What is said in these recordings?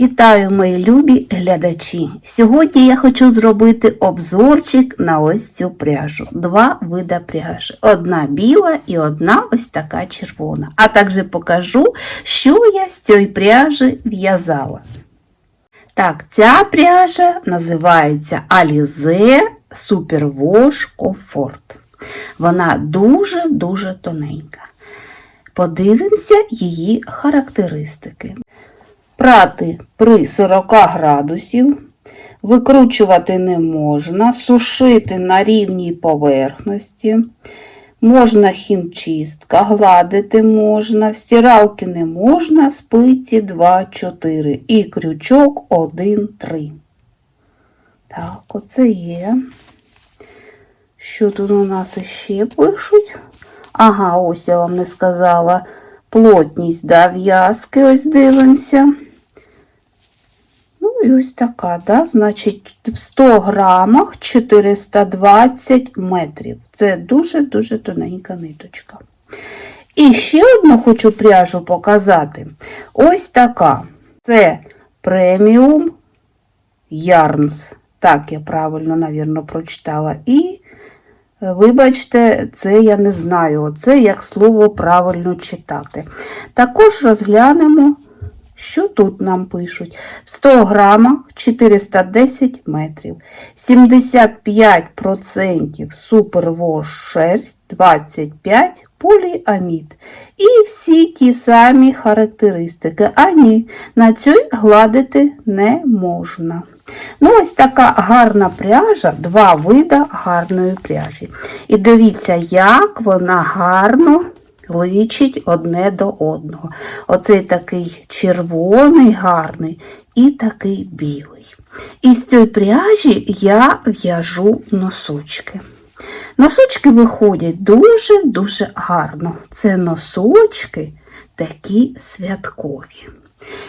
Вітаю, мої любі глядачі! Сьогодні я хочу зробити обзорчик на ось цю пряжу. Два вида пряжі. Одна біла і одна ось така червона. А також покажу, що я з цієї пряжі в'язала. Так, ця пряжа називається Alize Superwash Comfort. Вона дуже-дуже тоненька. Подивимося її характеристики. Прати при 40 градусів, викручувати не можна, сушити на рівній поверхності, можна хімчистка, гладити можна, стиралки не можна, спиці 2-4 і крючок 1-3. Так, оце є. Що тут у нас ще пишуть? Ага, ось я вам не сказала. Плотність да, в'язки, ось дивимося. І ось така, да, значить, в 100 грамах 420 метрів. Це дуже-дуже тоненька ниточка. І ще одну хочу пряжу показати. Ось така. Це преміум Ярнс. Так, я правильно, навірно, прочитала. І, вибачте, це я не знаю. Це як слово правильно читати. Також розглянемо. Що тут нам пишуть? В 100 грамах 410 метрів, 75% супервош шерсть, 25% поліамід. І всі ті самі характеристики. А ні, на цій гладити не можна. Ну, ось така гарна пряжа, два вида гарної пряжі. І дивіться, як вона гарно личить одне до одного. Оцей такий червоний, гарний і такий білий. І з цієї пряжі я в'яжу носочки. Носочки виходять дуже-дуже гарно. Це носочки такі святкові.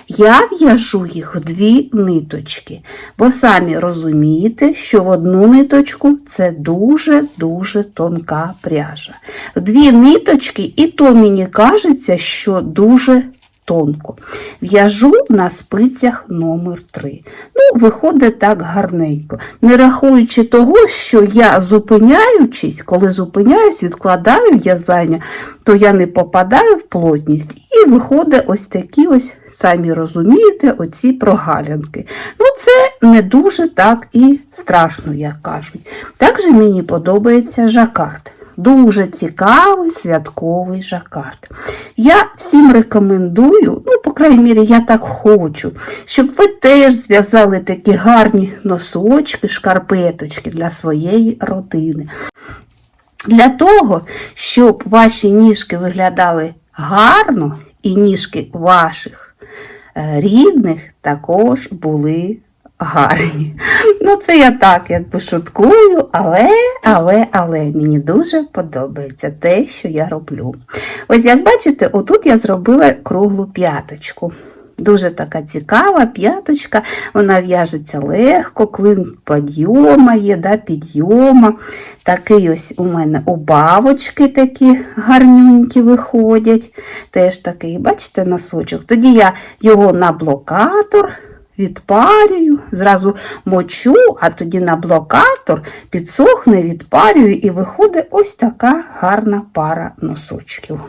Я в'яжу їх в дві ниточки, бо самі розумієте, що в одну ниточку це дуже-дуже тонка пряжа. В дві ниточки, і то мені кажеться, що дуже тонко. В'яжу на спицях номер 3 Ну, виходить так гарненько. Не рахуючи того, що я зупиняючись, коли зупиняюсь, відкладаю в'язання, то я не попадаю в плотність. І виходить ось такі ось самі розумієте, оці прогалянки. Ну, це не дуже так і страшно, як кажуть. Також мені подобається жакард. Дуже цікавий святковий жакард. Я всім рекомендую, ну, по крайній мірі, я так хочу, щоб ви теж зв'язали такі гарні носочки, шкарпеточки для своєї родини. Для того, щоб ваші ніжки виглядали гарно, і ніжки ваших рідних також були гарні. Ну, це я так якби шуткую, але, але, але мені дуже подобається те, що я роблю. Ось як бачите, отут я зробила круглу п'яточку. Дуже така цікава п'яточка, вона в'яжеться легко, клин підйома є, да, підйома. Такий ось у мене убавочки такі гарненькі виходять. Теж такий, бачите, носочок. Тоді я його на блокатор відпарюю, зразу мочу, а тоді на блокатор підсохне, відпарюю і виходить ось така гарна пара носочків.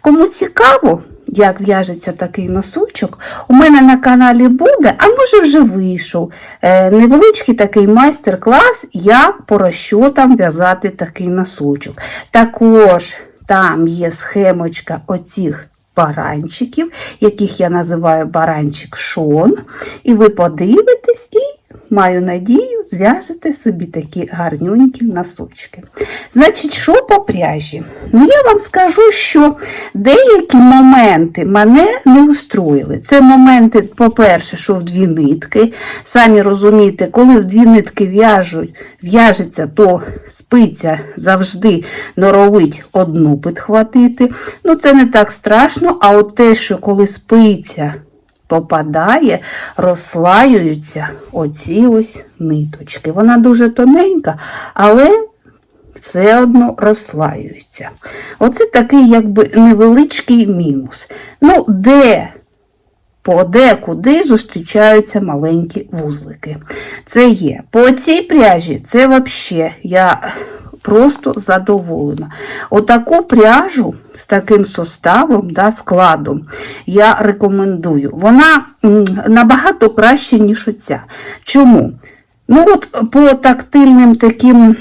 Кому цікаво, як в'яжеться такий носочок, у мене на каналі буде, а може вже вийшов е, невеличкий такий майстер-клас, як по розчотам в'язати такий носочок. Також там є схемочка оцих баранчиків, яких я називаю баранчик шон. І ви подивитесь і, маю надію, зв'яжете собі такі гарнюнькі носочки. Значить, що по пряжі? Ну, я вам скажу, що деякі моменти мене не устроїли. Це моменти, по-перше, що в дві нитки. Самі розумієте, коли в дві нитки в'яжуть, в'яжеться, то спиця завжди норовить одну підхватити. Ну, це не так страшно, а от те, що коли спиця попадає, розслаюються оці ось ниточки. Вона дуже тоненька, але все одно розслаюється. Оце такий якби невеличкий мінус. Ну, де Подекуди зустрічаються маленькі вузлики. Це є. По цій пряжі це взагалі я просто задоволена. Отаку пряжу з таким составом, да, складом я рекомендую. Вона набагато краще, ніж оця. Чому? Ну, от по тактильним таким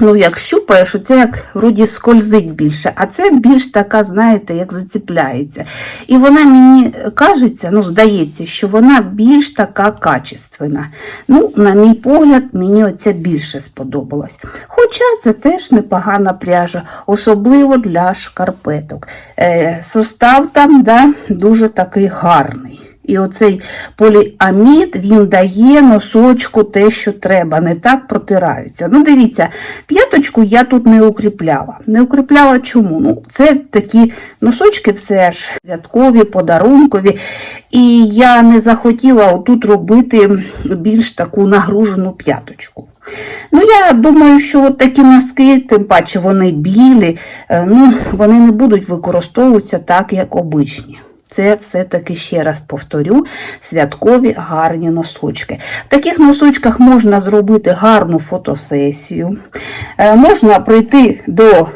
Ну, як щупаєш, оце як вроді скользить більше, а це більш така, знаєте, як заціпляється. І вона мені кажеться, ну, здається, що вона більш така качественна. Ну, на мій погляд, мені оця більше сподобалась. Хоча це теж непогана пряжа, особливо для шкарпеток. Е, состав там да, дуже такий гарний. І оцей поліамід він дає носочку те, що треба, не так протираються. Ну, дивіться, п'яточку я тут не укріпляла. Не укріпляла чому? Ну, це такі носочки, все ж святкові, подарункові. І я не захотіла отут робити більш таку нагружену п'яточку. Ну, я думаю, що от такі носки, тим паче вони білі, е, ну, вони не будуть використовуватися так, як обичні. Це все-таки, ще раз повторю, святкові гарні носочки. В таких носочках можна зробити гарну фотосесію, е, можна прийти до,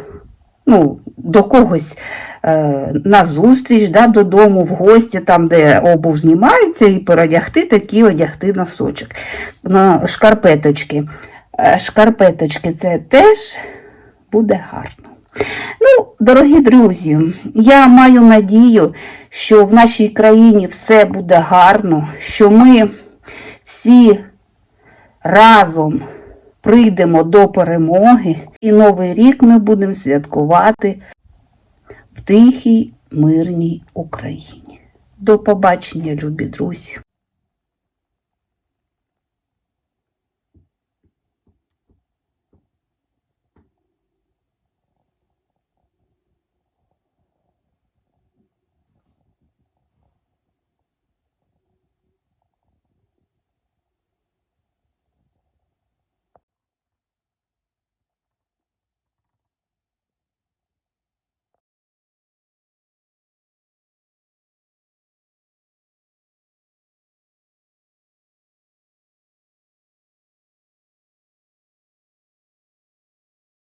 ну, до когось е, на зустріч, да, додому, в гості, там, де обув знімається, і передягти такі одягти носочок. На шкарпеточки. Е, Шкарпеточки це теж буде гарно. Ну, дорогі друзі, я маю надію, що в нашій країні все буде гарно, що ми всі разом прийдемо до перемоги, і Новий рік ми будемо святкувати в тихій, мирній Україні. До побачення, любі друзі!